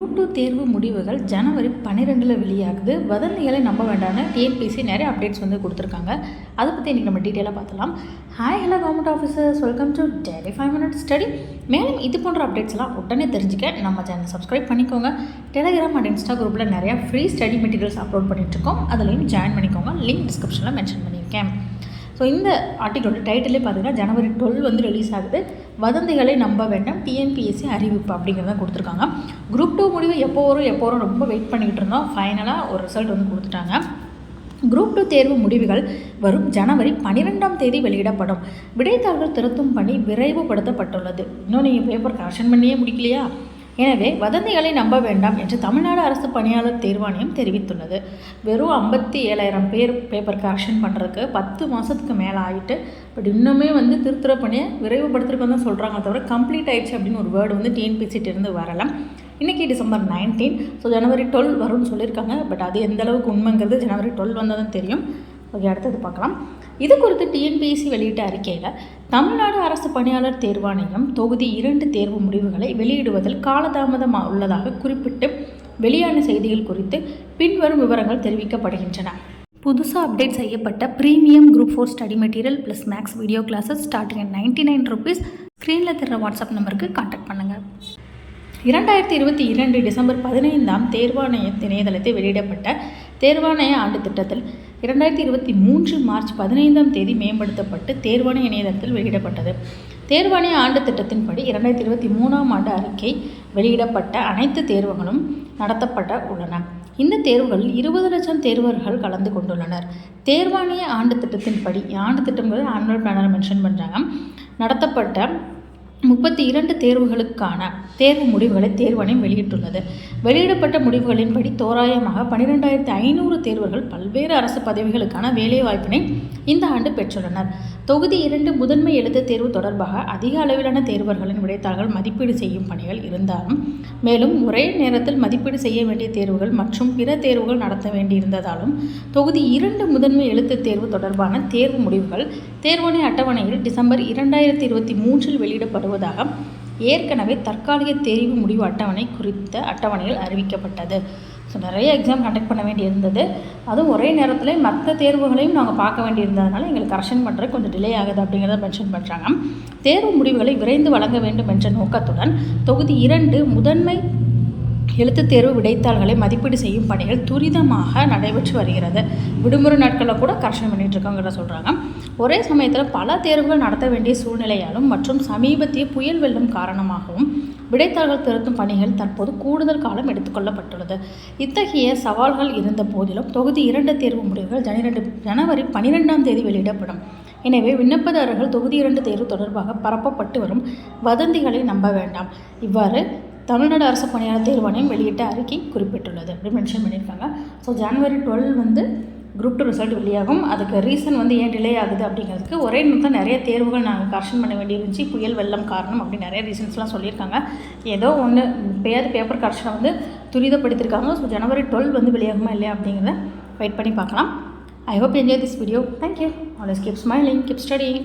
Two தேர்வு முடிவுகள் ஜனவரி பன்னிரெண்டில் வெளியாகுது. வதந்திகளை நம்ப வேண்டாம்னு டிஎன்பிசி நிறைய அப்டேட்ஸ் வந்து கொடுத்துருக்காங்க. அதை பற்றி இன்றைக்கி நம்ம டீட்டெயிலாக பார்த்தலாம் hi hello government officers welcome to daily five minute study மேலும் இது போன்ற அப்டேட்ஸ்லாம் உடனே தெரிஞ்சுக்க நம்ம சேனல் சப்ஸ்கிரைப் பண்ணிக்கோங்க. டெலிகிராம் அண்ட் இன்ஸ்டா குரூப்பில் நிறையா ஃப்ரீ ஸ்டடி மெட்டீரியல்ஸ் அப்லோட் பண்ணிட்டுருக்கோம் அதுலேயும் ஜாயின் பண்ணிக்கோங்க. லிங்க் டிஸ்கிரிப்ஷனில் மென்ஷன் பண்ணியிருக்கேன். ஸோ இந்த ஆர்டிகளோட டைட்டிலே பார்த்தீங்கன்னா ஜனவரி டுவெல் வந்து ரிலீஸ் ஆகுது. வதந்திகளை நம்ப வேண்டாம் டிஎன்பிஎஸ்சி அறிவிப்பு அப்படிங்கிறத கொடுத்துருக்காங்க. குரூப் டூ முடிவு எப்போ வரும் எப்போ வரும் ரொம்ப வெயிட் பண்ணிக்கிட்டு இருந்தோம். ஃபைனலாக ஒரு ரிசல்ட் வந்து கொடுத்துட்டாங்க. குரூப் டூ தேர்வு முடிவுகள் வரும் ஜனவரி பன்னிரெண்டாம் தேதி வெளியிடப்படும். விடைத்தாள்கள் திருத்தும் பணி விரைவுபடுத்தப்பட்டுள்ளது. இன்னும் நீங்கள் பேப்பர் கரெக்ஷன் பண்ணியே முடிக்கலையா? எனவே வதந்திகளை நம்ப வேண்டாம் என்று தமிழ்நாடு அரசு பணியாளர் தேர்வாணையம் தெரிவித்துள்ளது. வெறும் ஐம்பத்தி ஏழாயிரம் பேர் பேப்பர் கரெக்ஷன் பண்ணுறதுக்கு பத்து மாதத்துக்கு மேலே ஆகிட்டு பட் இன்னுமே வந்து திருத்துற பணியை விரைவுபடுத்திருக்கோம் தான் சொல்கிறாங்க தவிர கம்ப்ளீட் ஆயிடுச்சு அப்படின்னு ஒரு வேர்டு வந்து டிஎன்பிசிட்டு இருந்து வரலாம். இன்றைக்கி December nineteen so January twelve வரும்னு சொல்லியிருக்காங்க பட் அது எந்த அளவுக்கு உண்மைங்கிறது ஜனவரி டுவெல் வந்ததும் தெரியும். ஓகே அடுத்தது பார்க்கலாம். இது குறித்து டிஎன்பிஎஸ்சி வெளியிட்ட அறிக்கையில் தமிழ்நாடு அரசு பணியாளர் தேர்வாணையம் தொகுதி இரண்டு தேர்வு முடிவுகளை வெளியிடுவதில் காலதாமதம் உள்ளதாக குறிப்பிட்டு வெளியான செய்திகள் குறித்து பின்வரும் விவரங்கள் தெரிவிக்கப்படுகின்றன. புதுசாக அப்டேட் செய்யப்பட்ட premium group four study material plus maths video classes starting at nine rupees ஸ்க்ரீனில் தர வாட்ஸ்அப் நம்பருக்கு காண்டாக்ட் பண்ணுங்கள் இரண்டாயிரத்தி இருபத்தி இரண்டு டிசம்பர் பதினைந்தாம் தேர்வாணைய இணையதளத்தை வெளியிடப்பட்ட தேர்வாணைய ஆண்டு திட்டத்தில் இரண்டாயிரத்தி இருபத்தி மூன்று மார்ச் பதினைந்தாம் தேதி மேம்படுத்தப்பட்டு தேர்வாணைய இணையதளத்தில் வெளியிடப்பட்டது. தேர்வாணைய ஆண்டு திட்டத்தின்படி இரண்டாயிரத்தி இருபத்தி மூணாம் ஆண்டு அறிக்கை வெளியிடப்பட்ட அனைத்து தேர்வுகளும் நடத்தப்பட்ட உள்ளன. இந்த தேர்வுகளில் இருபது லட்சம் தேர்வர்கள் கலந்து கொண்டுள்ளனர். தேர்வாணைய ஆண்டு திட்டத்தின்படி ஆண்டு திட்டங்கள் ஆனுவல் பிளானர் மென்ஷன் பண்ணுறாங்க நடத்தப்பட்ட முப்பத்தி இரண்டு தேர்வுகளுக்கான தேர்வு முடிவுகளை தேர்வாணையம் வெளியிட்டுள்ளது. வெளியிடப்பட்ட முடிவுகளின்படி தோராயமாக பன்னிரெண்டாயிரத்தி ஐநூறு தேர்வர்கள் பல்வேறு அரசு பதவிகளுக்கான வேலைவாய்ப்பினை இந்த ஆண்டு பெற்றுள்ளனர். தொகுதி இரண்டு முதன்மை எழுத்து தேர்வு தொடர்பாக அதிக அளவிலான தேர்வர்களின் விடைத்தாள்கள் மதிப்பீடு செய்யும் பணிகள் இருந்தாலும் மேலும் ஒரே நேரத்தில் மதிப்பீடு செய்ய வேண்டிய தேர்வுகள் மற்றும் பிற தேர்வுகள் நடத்த வேண்டியிருந்ததாலும் தொகுதி இரண்டு முதன்மை எழுத்து தேர்வு தொடர்பான தேர்வு முடிவுகள் தேர்வணை அட்டவணையில் டிசம்பர் இரண்டாயிரத்தி இருபத்தி மூன்றில் வெளியிடப்படுவதாக ஏற்கனவே தற்காலிக தேர்வு முடிவு அட்டவணை குறித்த அட்டவணையில் அறிவிக்கப்பட்டது. ஸோ நிறைய எக்ஸாம் கண்டக்ட் பண்ண வேண்டியிருந்தது. அதுவும் ஒரே நேரத்தில் மற்ற தேர்வுகளையும் நாங்கள் பார்க்க வேண்டியிருந்ததுனால எங்களுக்கு கரெக்ஷன் பண்ணுறது கொஞ்சம் டிலே ஆகுது அப்படிங்கிறத மென்ஷன் பண்ணுறாங்க தேர்வு முடிவுகளை விரைந்து வழங்க வேண்டும் என்ற நோக்கத்துடன் தொகுதி இரண்டு முதன்மை எழுத்துத் தேர்வு விடைத்தாள்களை மதிப்பீடு செய்யும் பணிகள் துரிதமாக நடைபெற்று வருகிறது. விடுமுறை நாட்களில் கூட கரெக்ஷன் பண்ணிகிட்ருக்கோங்கிறத சொல்கிறாங்க ஒரே சமயத்தில் பல தேர்வுகள் நடத்த வேண்டிய சூழ்நிலையாலும் மற்றும் சமீபத்திய புயல் வெள்ளம் காரணமாகவும் விடைத்தாள்கள் திருத்தும் பணிகள் தற்போது கூடுதல் காலம் எடுத்துக்கொள்ளப்பட்டுள்ளது. இத்தகைய சவால்கள் இருந்த போதிலும் தொகுதி இரண்டு தேர்வு முடிவுகள் ஜனிரெண்டு ஜனவரி பனிரெண்டாம் தேதி வெளியிடப்படும். எனவே விண்ணப்பதாரர்கள் தொகுதி இரண்டு தேர்வு தொடர்பாக பரப்பப்பட்டு வரும் வதந்திகளை நம்ப வேண்டாம். இவ்வாறு தமிழ்நாடு அரசு பணியாளர் தேர்வாணையம் வெளியிட்ட அறிக்கை குறிப்பிட்டுள்ளது. அப்படி மென்ஷன் பண்ணியிருக்காங்க. ஸோ ஜனவரி டுவெல் வந்து குரூப் டூ ரிசல்ட் வெளியாகும். அதுக்கு ரீசன் வந்து ஏன் டிலே ஆகுது அப்படிங்கிறதுக்கு ஒரே நிமிஷம் நிறைய தேர்வுகள் நாங்கள் கரெக்ஷன் பண்ண வேண்டியிருந்துச்சு புயல் வெள்ளம் காரணம் அப்படி நிறைய ரீசன்ஸ்லாம் சொல்லியிருக்காங்க. ஏதோ ஒன்று பேர் பேப்பர் கரெக்ஷனை வந்து துரிதப்படுத்தியிருக்காங்க. ஸோ ஜனவரி டுவெல் வந்து வெளியாகுமா இல்லையா அப்படிங்கிறத வெயிட் பண்ணி பார்க்கலாம். I hope enjoy this video thank you always keep smiling keep studying